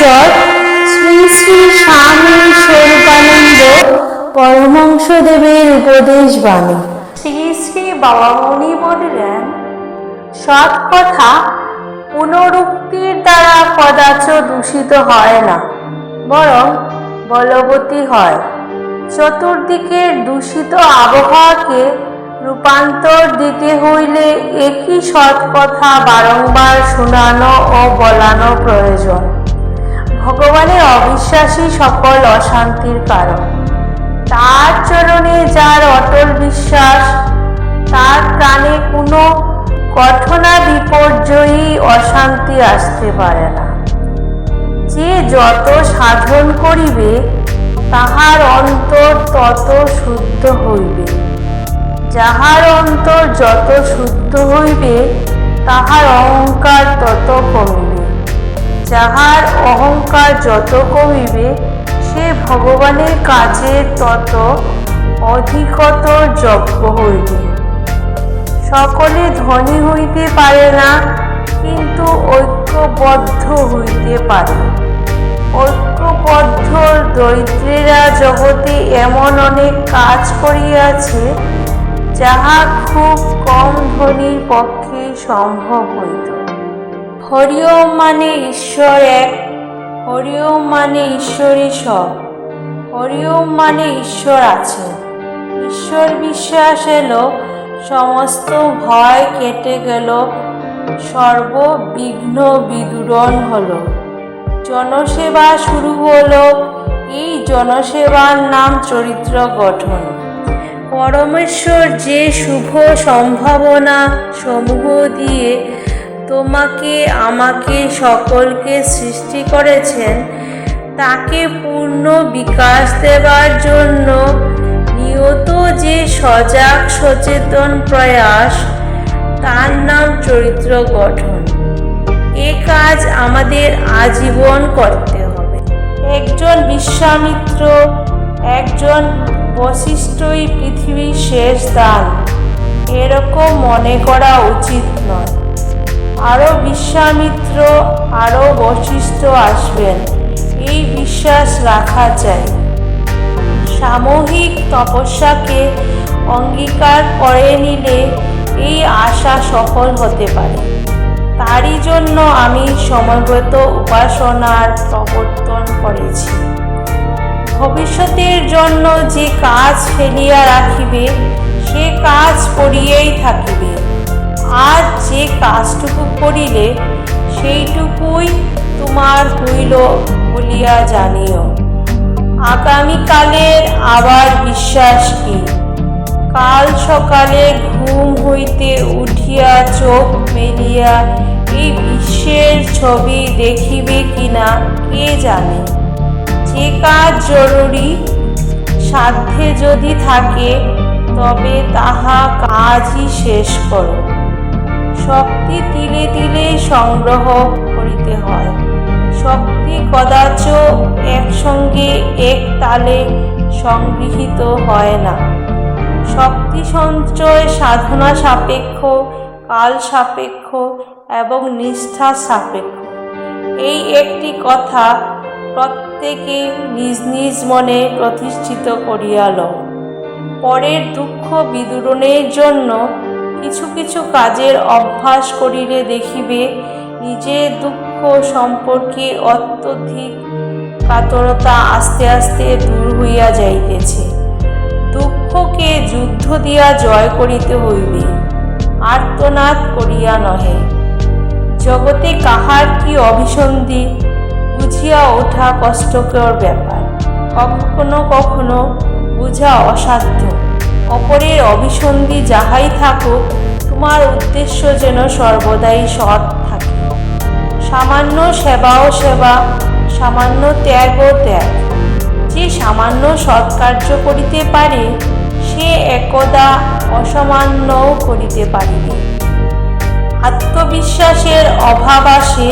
ঈশ্বর, শ্রী শ্রী স্বামী স্বরূপানন্দ পরমংসদেবের উপদেশ বাণী। শ্রী শ্রী বাবামণি বললেন, সৎ কথা পুনরুক্তির দ্বারা কদাচ দূষিত হয় না, বরং বলবতী হয়। চতুর্দিকে দূষিত আবহাওয়াকে রূপান্তর দিতে হইলে একই সৎ কথা বারংবার শোনানো ও বলানো প্রয়োজন। ভগবানের অবিশ্বাসী সকল অশান্তির কারণ। তার চরণে যার অটল বিশ্বাস, তার প্রাণে কোনো ঘটনা বিপর্যয়ী অশান্তি আসতে পারে না। যে যত সাধন করিবে, তাহার অন্তর তত শুদ্ধ হইবে। যাহার অন্তর যত শুদ্ধ হইবে, তাহার অহংকার তত কমিবে। যাহার অহংকার যত কমিবে, সে ভগবানের কাজে তত অধিকতর যজ্ঞ হইবে। সকলে ধনী হইতে পারে না, কিন্তু ঐক্যবদ্ধ হইতে পারে। ঐক্যবদ্ধ দরিদ্রেরা জগতে এমন অনেক কাজ করিয়াছে, যাহা খুব কম ধনীর পক্ষে সম্ভব হইত। হরিওম মানে ঈশ্বর এক হরিওম মানে ঈশ্বরই সব হরিওম মানে ঈশ্বর আছে। ঈশ্বর বিশ্বাস এলো, সমস্ত ভয় কেটে গেল, সর্ববিঘ্ন বিদূরণ হলো। জনসেবা শুরু হলো, এই জনসেবার নাম চরিত্র গঠন। পরমেশ্বর যে শুভ সম্ভাবনা সমূহ দিয়ে তোমাকে, আমাকে, সকলকে সৃষ্টি করেছেন, তাকে পূর্ণ বিকাশ দেবার জন্য নিয়ত যে সজাগ, সচেতন প্রয়াস, তার নাম চরিত্র গঠন। এ কাজ আমাদের আজীবন করতে হবে। একজন বিশ্বামিত্র, একজন বশিষ্ঠই পৃথিবীর শেষ দান এরকম মনে করা উচিত নয়। আরও বিশ্বামিত্র আরও বশিষ্ঠ আসবেন। এই বিশ্বাস রাখা চাই। সামূহিক তপস্যাকে অঙ্গীকার করে নিলে এই আশা সফল হতে পারে। তারই জন্য আমি সময়গত উপাসনার প্রবর্তন করেছি। ভবিষ্যতের জন্য যে কাজ ফেলিয়া রাখিবে, সে কাজ করিয়েই থাকিবে। আজ যে কাজটুকু করিলে সেইটুকুই তোমার হইল বলিয়া জানিও। আগামীকালের আবার বিশ্বাস কি? কাল সকালে ঘুম হইতে উঠিয়া চোখ মেলিয়া এই বিশ্বের ছবি দেখিবে কিনা কে জানে? যে কাজ জরুরি, সাধ্যে যদি থাকে, তবে তাহা কাজই শেষ করো। শক্তি তিলে তিলে সংগ্রহ করিতে হয়। শক্তি কদাচ একসঙ্গে এক তালে সংগৃহীত হয় না। শক্তি সঞ্চয় সাধনা সাপেক্ষ, কাল সাপেক্ষ এবং নিষ্ঠা সাপেক্ষ। এই একটি কথা প্রত্যেকে নিজ নিজ মনে প্রতিষ্ঠিত করিয়া লও। পরের দুঃখ বিদূরণের জন্য কিছু কিছু কাজের অভ্যাস করিলে দেখিবে নিজের দুঃখ সম্পর্কে অত্যধিক কাতরতা আস্তে আস্তে দূর হইয়া যাইতেছে। দুঃখকে যুদ্ধ দিয়া জয় করিতে হইবে, আর্তনাদ করিয়া নহে। জগতে কাহার কি অভিসন্ধি, বুঝিয়া ওঠা কষ্টকর ব্যাপার। কখনো কখনো বুঝা অসাধ্য। অপরের অভিসন্ধি যাহাই থাকুক, তোমার উদ্দেশ্য যেন সর্বদাই সৎ থাকে। সামান্য সেবাও সেবা, সামান্য ত্যাগও ত্যাগ। যে সামান্য সৎকার্য করিতে পারে, সে একদা অসামান্যও করিতে পারিবে। আত্মবিশ্বাসের অভাব আসে,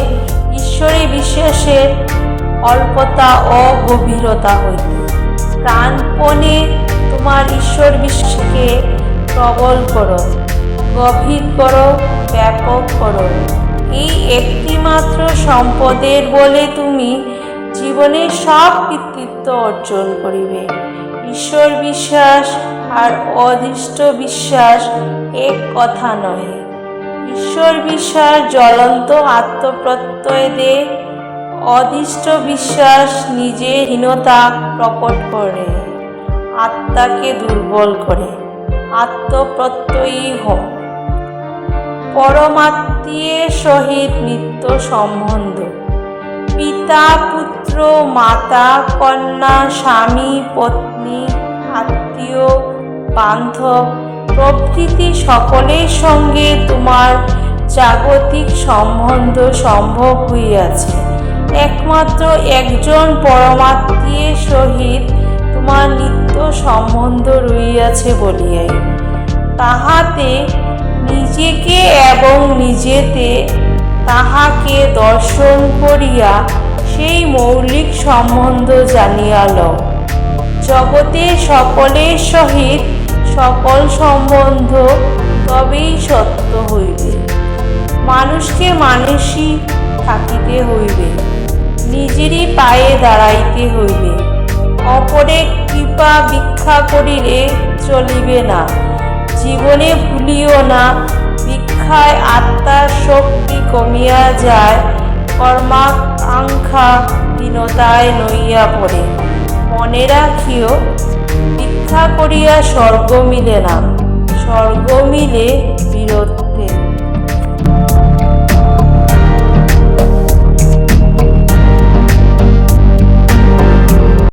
ঈশ্বরে বিশ্বাসের অল্পতা ও গভীরতা হইতে প্রাণপণে ঈশ্বর বিশ্বাসকে প্রবল করো, গভীর করো, ব্যাপক করো। এই একটিমাত্র সম্পদের বলে তুমি জীবনে সব কৃতিত্ব অর্জন করিবে। ঈশ্বর বিশ্বাস আর অদৃষ্ট বিশ্বাস এক কথা নয় ঈশ্বর বিশ্বাস জ্বলন্ত আত্মপ্রত্যয় দেয় অদৃষ্ট বিশ্বাস নিজের হীনতা প্রকট করে। আত্মাকে দুর্বল করে, আত্মপ্রত্যয়ী হোক পরমাত্মীয়ের সহিত নিত্য সম্বন্ধ। পিতা, পুত্র, মাতা, কন্যা, স্বামী, পত্নী, আত্মীয়, বান্ধব, প্রভৃতি সকলের সঙ্গে তোমার জাগতিক সম্বন্ধ সম্ভব হইয়াছে। একমাত্র একজন পরমাত্মীয়ের সহিত তোমার নিত্য সম্বন্ধ রইয়াছে বলিয়াই। তাহাতে নিজেকে এবং নিজেতে তাহাকে দর্শন করিয়া সেই মৌলিক সম্বন্ধ জানিয়া লও। জগতে সকলের সহিত সকল সম্বন্ধ তবেই সত্য হইবে। মানুষকে মানুষই থাকিতে হইবে। নিজেরই পায়ে দাঁড়াইতে হইবে। অপরের কৃপা ভিক্ষা করিলে চলিবে না। জীবনে ভুলিও না, ভিক্ষায় আত্মার শক্তি কমিয়া যায়, কর্মাকাঙ্ক্ষা দীনতায় নইয়া পড়ে। মনে রাখিও, ভিক্ষা করিয়া স্বর্গ মিলে না, স্বর্গ মিলে বীরত্ব।